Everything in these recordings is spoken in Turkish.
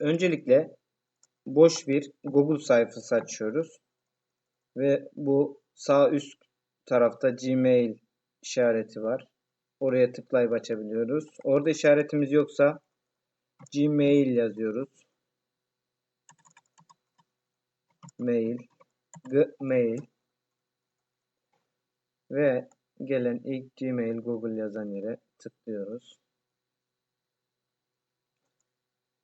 öncelikle boş bir Google sayfası açıyoruz. Ve bu sağ üst tarafta Gmail işareti var. Oraya tıklayıp açabiliyoruz. Orada işaretimiz yoksa Gmail yazıyoruz. Mail, Gmail ve gelen ilk Gmail Google yazan yere tıklıyoruz.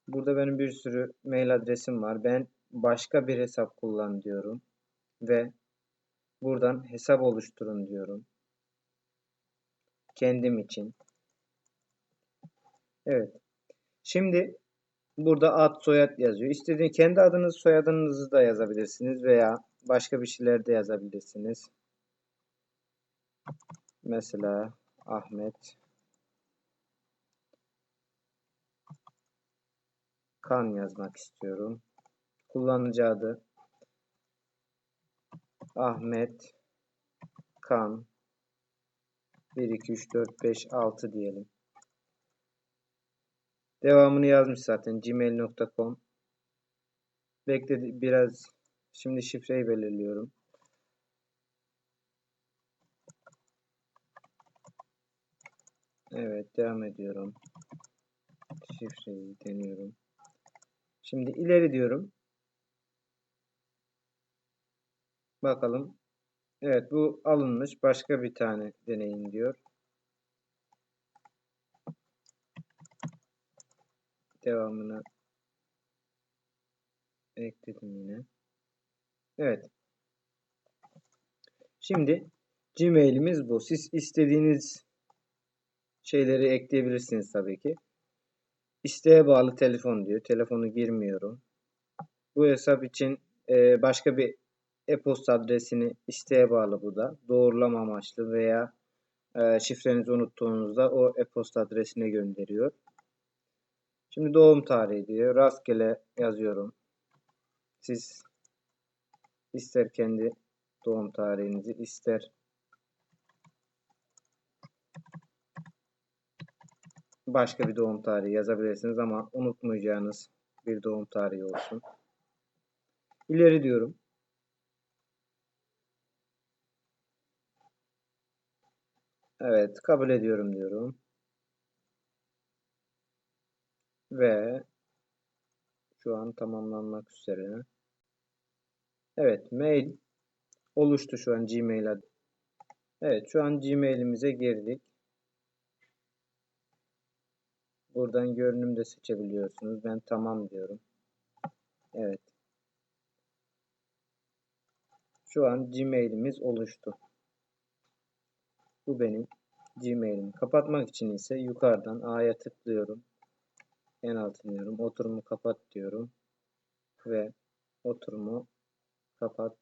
Burada benim bir sürü mail adresim var. Ben başka bir hesap kullan diyorum. Ve buradan hesap oluşturun diyorum. Kendim için. Evet. Şimdi burada ad soyad yazıyor. İstediğin kendi adınızı soyadınızı da yazabilirsiniz veya başka bir şeyler de yazabilirsiniz. Mesela Ahmet Kan yazmak istiyorum. Kullanıcı adı Ahmet Kan 1 2 3 4 5 6 diyelim. Devamını yazmış zaten gmail.com. Bekledi biraz şimdi şifreyi belirliyorum. Evet devam ediyorum. Şifreyi deniyorum. Şimdi ileri diyorum. Bakalım. Evet bu alınmış. Başka bir tane deneyin diyor. Devamını ekledim yine. Evet. Şimdi Gmail'imiz bu. Siz istediğiniz şeyleri ekleyebilirsiniz tabii ki. İsteğe bağlı telefon diyor. Telefonu girmiyorum. Bu hesap için e, başka bir e-posta adresini isteğe bağlı bu da. Doğrulama amaçlı veya e, şifrenizi unuttuğunuzda o e-posta adresine gönderiyor. Şimdi doğum tarihi diyor. Rastgele yazıyorum. Siz ister kendi doğum tarihinizi ister başka bir doğum tarihi yazabilirsiniz ama unutmayacağınız bir doğum tarihi olsun. İleri diyorum. Evet, kabul ediyorum diyorum. Ve şu an tamamlanmak üzere. Evet, mail oluştu şu an Gmail adı. Evet, şu an Gmail'imize girdik. Buradan görünüm de seçebiliyorsunuz. Ben tamam diyorum. Evet. Şu an Gmail'imiz oluştu. Bu benim Gmail'im. Kapatmak için ise yukarıdan A'ya tıklıyorum. En altına diyorum. Oturumu kapat diyorum. Ve oturumu kapat.